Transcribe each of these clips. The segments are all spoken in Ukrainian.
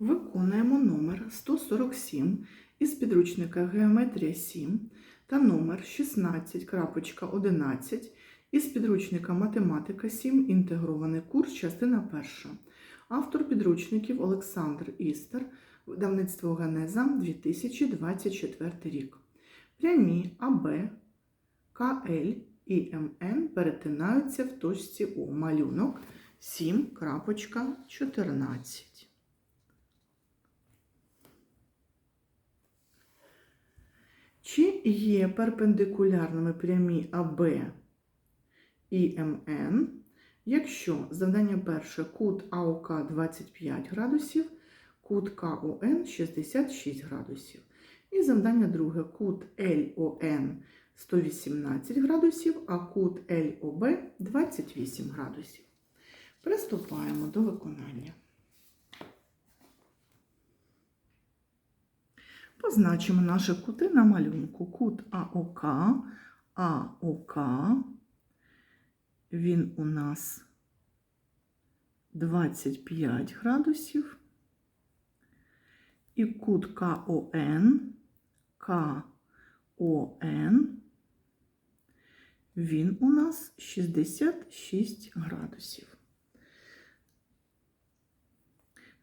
Виконуємо номер 147 із підручника Геометрія 7 та номер 16.11 із підручника Математика 7. Інтегрований курс, частина 1. Автор підручників Олександр Істер, видавництво Генеза 2024 рік. Прямі АБ, КЛ і МН перетинаються в точці О. Малюнок 7.14. є перпендикулярними прямі АБ і МН, якщо завдання перше кут АОК 25 градусів, кут КОН 66 градусів. І завдання друге кут ЛОН 118 градусів, а кут ЛОБ 28 градусів. Приступаємо до виконання. Позначимо наші кути на малюнку. Кут АОК, АОК, він у нас 25 градусів. І кут КОН, КОН, він у нас 66 градусів.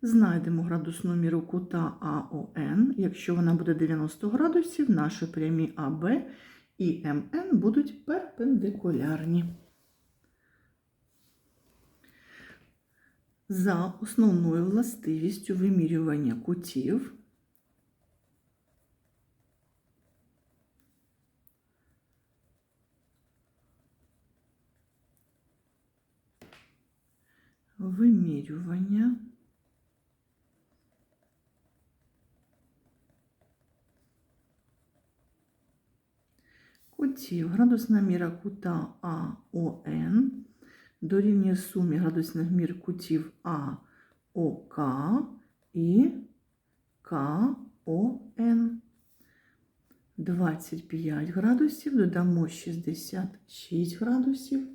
Знайдемо градусну міру кута АОН. Якщо вона буде 90 градусів, наші прямі АБ і МН будуть перпендикулярні. За основною властивістю вимірювання кутів вимірювання кутів. Градусна міра кута АОН дорівнює сумі градусних мір кутів АОК і КОН. 25 градусів, додамо 66 градусів,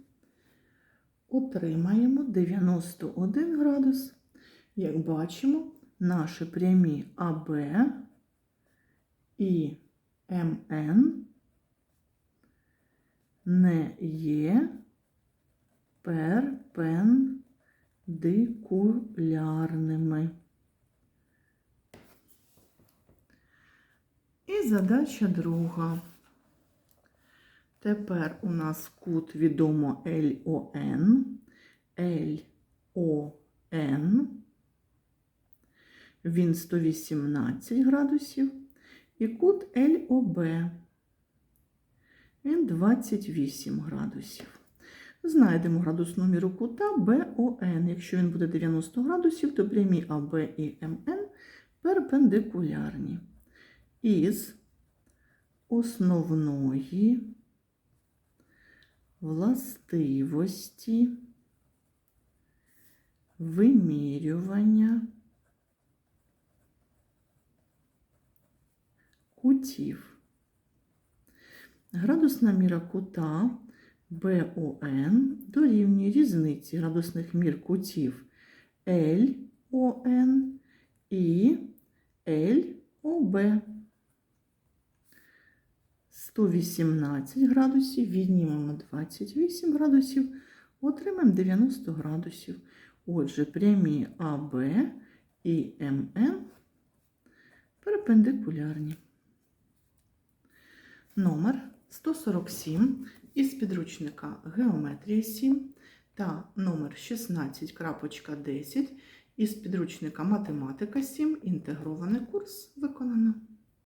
отримаємо 91 градус. Як бачимо, наші прямі АБ і МН не є перпендикулярними. І задача друга. Тепер у нас кут відомо LON. LON. Він 118 градусів. І кут LOB. Він 28 градусів. Знайдемо градусну міру кута БОН. Якщо він буде 90 градусів, то прямі АБ і МН перпендикулярні. Із основної властивості вимірювання кутів. Градусна міра кута БОН дорівнює різниці градусних мір кутів ЛОН і ЛОБ. 118 градусів, віднімемо 28 градусів, отримаємо 90 градусів. Отже, прямі АБ і МН перпендикулярні. Номер 147 із підручника Геометрія 7 та номер 16.10 із підручника Математика 7. Інтегрований курс виконано.